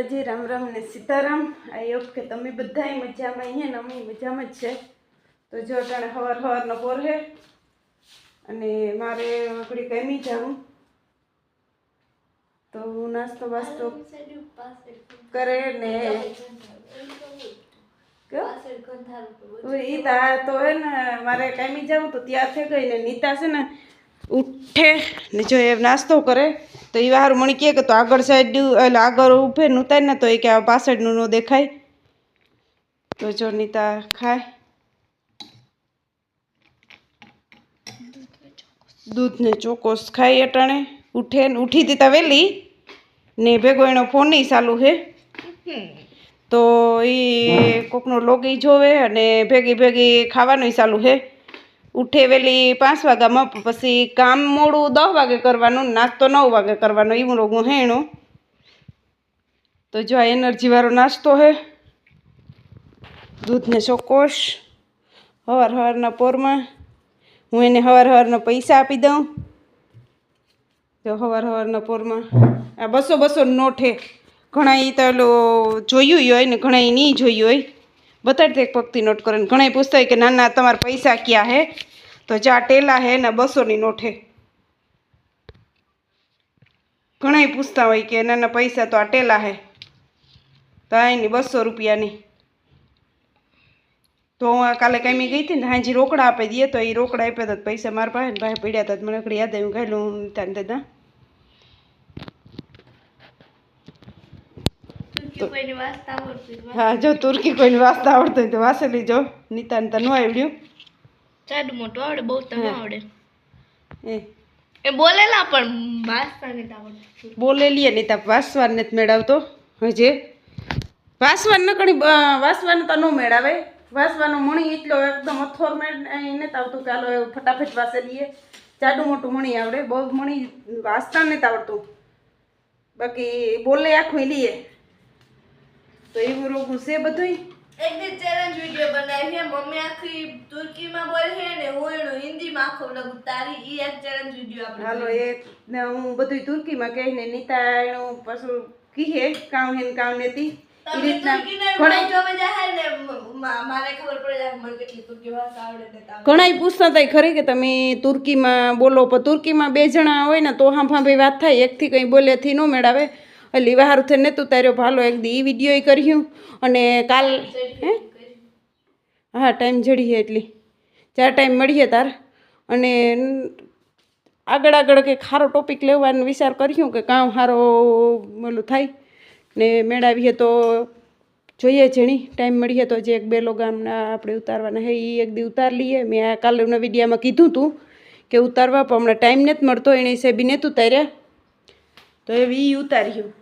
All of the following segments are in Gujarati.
માતાજી રામ રામ ને સીતારામ. આઈ હોપ કે તમે બધાય મજામાં અહીંયા ને અમે મજામાં જ છે. તો જો અટાણે હવાર હવારનો પોર હે અને મારે વગડી ગમી જાઉં તો હું નાસ્તો વાસ્તો કરે ને. એ તો હે ને મારે કામી જાઉં તો ત્યાં થઈ ગઈ ને નીતા છે ને ઉઠે. ને જો એ નાસ્તો કરે, તો એ વાર મણી કહે કે તો આગળ સાઈડ એટલે આગળ ઊભે નૂતાય ને તો એ કે આ પાછળનું ન દેખાય. તો જો નીતા ખાય. દૂધને ચોકોસ ખાઈ અટાણે. ઉઠે ને ઉઠી દીતા વહેલી ને ભેગો એનો ફોન નહીં ચાલુ છે તો એ કોકનો લોગી જોવે અને ભેગી ભેગી ખાવાનું ચાલુ છે ઉઠે વહેલી પાંચ વાગ્યામાં પછી કામ મોડું દસ વાગે કરવાનું, નાસ્તો નવ વાગે કરવાનો એવું રોગું હેણું. તો જો આ એનર્જીવાળો નાસ્તો હે. દૂધને ચોકોશ. હવાર હવારના પોરમાં હું એને હવાર હવારના પૈસા આપી દઉં. તો હવાર હવારના પોરમાં આ બસો બસો નોટ હે. ઘણા એ તો જોયું હોય ને, ઘણા એ નહીં જોયું હોય. બતાડતી એક પગથી નોટ કરે ને ઘણા પૂછતા કે ના ના તમારા પૈસા ક્યાં હે? તો ચા ટેલા હે ને બસોની નોટ હે. ઘણા પૂછતા હોય કે ના ના પૈસા તો આ ટેલા હે. તો એની બસો રૂપિયાની. તો હું કાલે કાંઈ ગઈ હતી ને, હાજી રોકડા આપી દઈએ તો એ રોકડા આપ્યા હતા પૈસા મારા પાસે ને પાસે પડ્યા હતા મને એકડી યાદ આવ્યું ગયેલું ત્યાં દાદા. હા જો તુર્કી કોઈને વાસતા આવડતું હોય તો વાંચેલી જો નીતા ને ન આવડ્યું? ચાડું મોટું આવડે બહુ હા. આવડે. એ. એ બોલેલા પણ વાંચતા નથી આવડતું બોલેલી એ નીતા વાંચવાને નથી મેળવતો. હજે. વાંચવાન ન કણી વાંચવાનું તો ન મેળાવે. વાંચવાનો મણી એટલો એકદમ અથોર મેળ નથી આવતું કે હાલો ફટાફટ વાસે લઈએ. જાડું મોટું મણી આવડે. બહુ મણી વાસતા નથી આવડતું. બાકી બોલે આખું લઈએ. તો એવું રોગું છે બધુંય? એક દી ચેલેન્જ વિડિયો બનાવી હે મમ્મી આખી તુર્કીમાં બોલે હે ને હું એનું હિન્દીમાં આખો વ્લોગ તારી ઈ એક ચેલેન્જ વિડિયો આપણે હાલો એ ને હું બધું તુર્કીમાં કહીને નીતા એનું પાછું કીહે કામ હે ને કામ નેતી એ રીતના તુર્કીના ઘણા video ને મારે ખબર પડે જાય મને કેટલી તુર્કી ભાષા આવડે ને ઘણાય પૂછતા હતા ખરી કે તમે તુર્કીમાં બોલો પણ તુર્કીમાં બે જણા હોય ને તો હાંફા ભાઈ વાત થાય એકથી કંઈ બોલેથી ન મેળાવે. એટલે વાહારું થઈને નહોતું તાર્યો ભાલો એક દી ઈ વીડિયો કર્યું. અને કાલ, હે? હા ટાઈમ જડીએ એટલી. ચાર ટાઈમ મળીએ તાર. અને આગળ આગળ કંઈક સારો ટોપિક લેવાનો વિચાર કર્યું કે કામ સારો ઓલું થાય. ને મેળાવીએ તો જોઈએ જણી ટાઈમ મળીએ તો જે એક બે ગામના આપણે ઉતારવાના હે એ એક દી ઉતાર લઈએ. મેં આ કાલના વિડીયામાં કીધું હતું કે ઉતારવા, પણ હમણાં ટાઈમ નથી મળતો, એને હિસાબે નથી ઉતાર્યા તો એ ઉતાર્યું.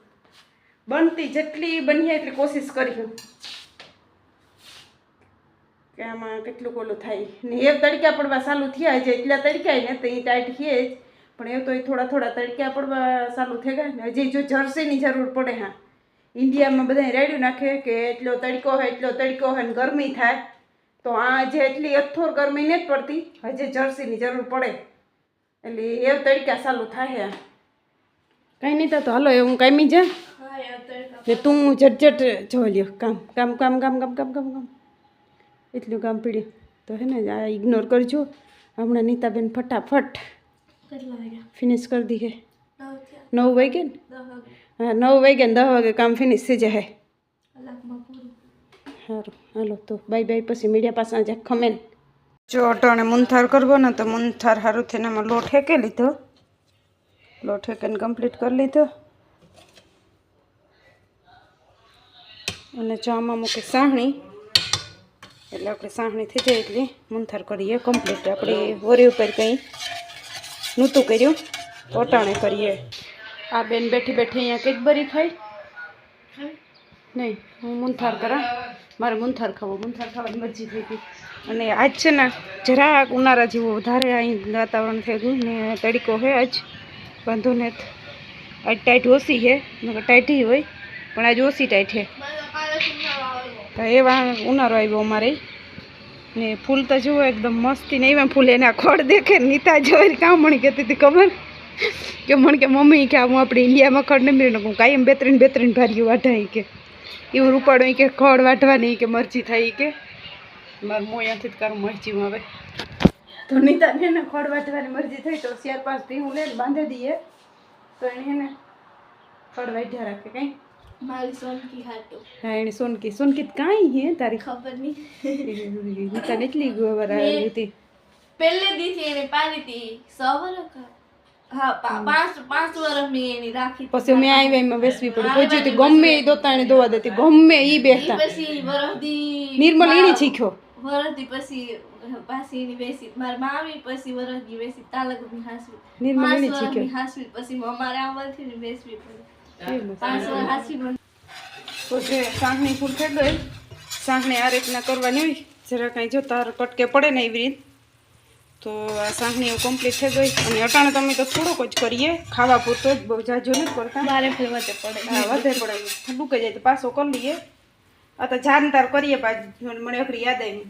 બનતી જેટલી બનીએ એટલી કોશિશ કરી કે આમાં કેટલું કોલું થાય. ને એ તડકા પડવા ચાલુ થયા છે, એટલા તડકાય ને તો એ ટાઈટ છે જ. પણ એ તો એ થોડા થોડા તડક્યા પડવા ચાલુ થઈ ગયા ને હજી જો જર્સીની જરૂર પડે હા. ઇન્ડિયામાં બધા રેડ્યું નાખે કે એટલો તડકો હોય, એટલો તડકો હોય ને ગરમી થાય. તો આ જે એટલી અથોર ગરમી નથી પડતી, હજી જર્સીની જરૂર પડે. એટલે એ તડકા ચાલુ થાય કંઈ નહીં તો હાલો એ હું કામી જા હા યાર તડકા ને તું ઝટઝટ જોઈ લ્યો. કામ કામ કામ કામ કામ કામ કામ કામ. એટલું કામ પીડ્યું. તો હે ને આ ઇગ્નોર કરજો. હમણાં નીતાબેન ફટાફટ ફિનિશ કરી દીધે નવ વાગે ને? હા નવ વાગે ને દસ વાગે કામ ફિનિશ થઈ જાય. સારું હાલો તો બાય બાય પછી મીડિયા પાસે આજે ખમેન જો અટાણે મૂંથાર કરવો ને તો મૂંથાર સારું થઈને એમાં લોટ હેકે લીધો. લોટ હેકીને કમ્પ્લીટ કરી લીધો. અને ચામાં મૂકી સાહણી એટલે આપણે સાહણી થઈ જાય એટલે. મુંથાર કરીએ કમ્પ્લીટ આપણે વરી ઉપર કંઈ નહોતું કર્યું. પોટાણે કરીએ. આ બેન બેઠી બેઠી અહીંયા કંઈક બરી ખાઈ નહીં, હું મૂંથાર કરા. મારે મૂંથાર ખાવો. મૂંથાર ખાવાની મરજી થઈ ગઈ. અને આજ છે ને, જરાક ઉનાળા જેવું વધારે અહીં વાતાવરણ થઈ ગયું ને તડકો છે આજ. વાંધો ને આજ ટાઈટ ઓછી છે. ટાઈટી હોય. પણ આજ ઓછી ટાઈટ છે. તો એવા ઉનાળો આવ્યો અમારે. ને ફૂલ તો જુઓ એકદમ મસ્તી ને એવા ફૂલ એના ખોડ દેખે નીતા જોઈ કામણી કહેતી હતી ખબર? કે મને કે મમ્મી કે હું આપણે ઇન્ડિયામાં ખડ નહીં મેળવી નાખું કાયમ બે ત્રણ બે ત્રણ ભારીઓ વાઢાય કે. એવું રૂપાડો કે ખડ વાઢવાની કે મરજી થાય કે. મારે અહીંયાથી જ કરું મરજી આવે. તો નીતાને એને ખડ વાઢવાની મરજી થઈ તો ચાર પાંચ ભીહું લઈને બાંધી દઈએ. તો એને ખડ વાઢ્યા રાખે કઈ. મારી સોનકી હાટો. હા એને સોનકી. સોનકી કાંઈ હે તારી ખબર નહીં નીતાને એટલી ગોબર આવી હતી. પહેલે દીથી એને પાડી હતી સો હા પાંચ પાંચ વર્ષ મેં એની રાખી પછી મેં આવ્યા એમાં પડી હતી ગમે એ દોતાણે દોવા દેતી ગમે ઈ બેસતા. પછી વરસદી નિર્મલ એની શીખ્યો. વરસદી પછી પાછી એની બેસી મારી મામી પછી વરસદી બેસી તાલકની હાસવી. નિર્મલ એની શીખ્યો. હાસવી પછી અમારે આવવાથી ને બેસવી પડી. તો જે ફૂલ થઈ ગઈ. સાંકણી આ રીતના કરવાની હોય. જરા કાંઈ જો તાર કટકે પડે ને એવી રીત. તો આ એવું કમ્પ્લીટ થઈ ગઈ. અને અટાણે તમે તો થોડોક જ કરીએ. ખાવા પૂરતો જ બહુ જાજો નથી કરતા. બારે ફેરવતે પડે. હા વધે પડે. ઠંડુ કહી જાય તો પાછો કરી લઈએ. આ તો જાન તાર કરીએ પાછું. મને એકરી યાદ આવી.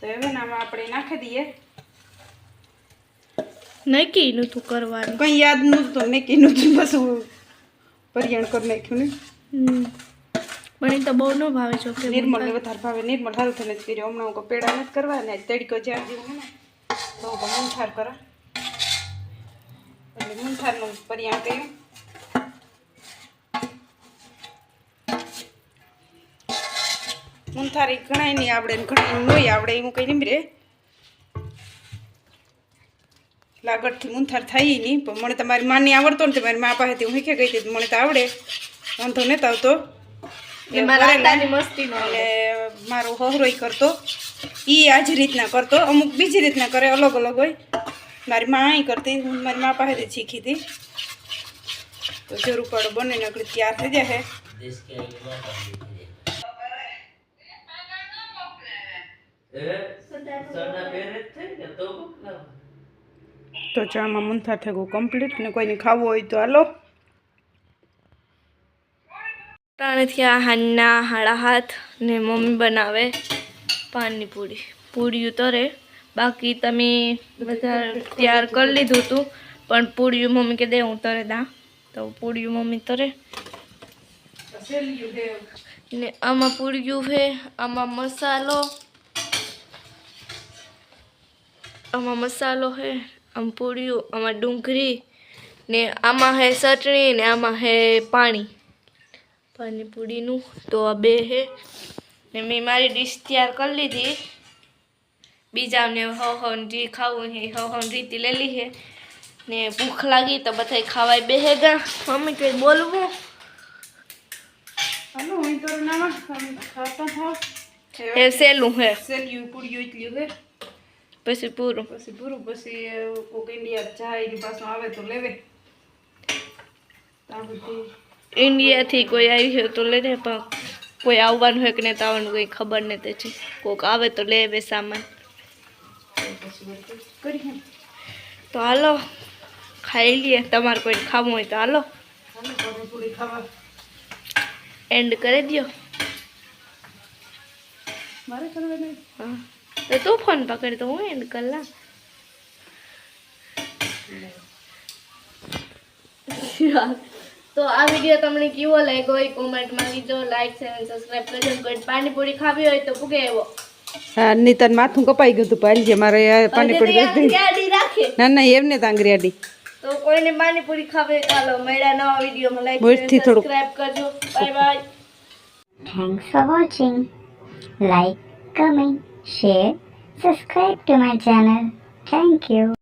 તો હવે ને આમાં આપણે નાખી દઈએ. નક્કી નતું કરવાનું. કંઈ યાદ નહોતું ને કીધું હતું પાછું પરિયાણ કરી નાખ્યું ને. પણ એ તો બહુ ન ભાવે છો કે નિર્મલ વધારે ભાવે. નિર્મલ સારું થઈને જ કર્યો. હમણાં હું પેડા નથી કરવા ને તડકો જ્યાં જેવું ને તો હું મૂંઠાર કરા. એટલે મૂંઠારનું પરિયાણ કર્યું. મૂંઠારી ઘણાય નહીં આવડે ને ઘણાય નહીં આવડે એવું કંઈ નહીં રે. લાગડથી મૂંથાર થઈ નહીં. પણ મને તમારી માની આવડતો ને તમારી મા પાસેથી હું શીખે ગઈ હતી. મને તો આવડે. વાંધો નહોતો આવતો. એ મારા આટાની મસ્તી નો અને મારો હહરોય કરતો. એ આ જ રીતના કરતો. અમુક બીજી રીતના કરે અલગ અલગ હોય. મારી મા અહીં કરતી. હું મારી મા પાસેથી શીખી હતી. તો જરૂર પડે બને નકળી તૈયાર થઈ જશે તો ચામાં મુંથા થયું કમ્પ્લીટ ને કોઈને ખાવું હોય તો હાલો. ત્રણ આ હાના હાડા હાથ ને મમ્મી બનાવે પાનની પૂરી. પૂરીયું તરે. બાકી તમે બધા તૈયાર કરી લીધું હતું, પણ પૂરીયું મમ્મી કે દે હું તરે દા. તો પૂરીયું મમ્મી તરે. ને આમાં પૂરીયું છે, આમાં મસાલો આમાં મસાલો છે. આમ પૂર્યું. આમાં ડુંગળી ને આમાં હે ચટણી ને આમાં હે પાણી. પાણીપુરીનું તો આ બે હે. ને મેં મારી ડીશ તૈયાર કરી લીધી. બીજાને હવ હવ જે ખાવું હે હવ રીતે રીતિ લેલી હે. ને ભૂખ લાગી તો બધા ખાવાય બે હે ગા. મમ્મી કંઈ બોલવું? હે હું એ સહેલું હે સેલ્યું એટલું છે પછી પૂરું. પછી પૂરું પછી કોક ઇન્ડિયા જાય એની પાછું આવે તો લેવે. ઇન્ડિયાથી કોઈ આવી હોય તો લે પણ કોઈ આવવાનું હોય કે નહીં તો આવવાનું કંઈ ખબર નહીં છે. કોઈક આવે તો લે બે સામાન. તો હાલો ખાઈ લઈએ. તમારે કોઈ ખાવું હોય તો હાલો. એન્ડ કરી દો મારે કરવા નહીં હા. તો તું ફોન પકડ તો હું એન્ડ કરલા તો આ વીડિયો તમને કેવો લાગ્યો હોય કોમેન્ટમાં કીધો લાઈક શેર અને સબસ્ક્રાઇબ કરજો. કોઈ પાણીપુરી ખાવી હોય તો ભૂગે એવો હા નીતન માથું કપાઈ ગયું હતું પાણી મારે પાણીપુરી ના ના એમને તાંગરી આડી. તો કોઈને પાણીપુરી ખાવે ચાલો મળ્યા નવા વિડીયોમાં. લાઈક શેર સબસ્ક્રાઇબ કરજો. Bye bye thanks for watching like comment, share, subscribe to my channel. Thank you.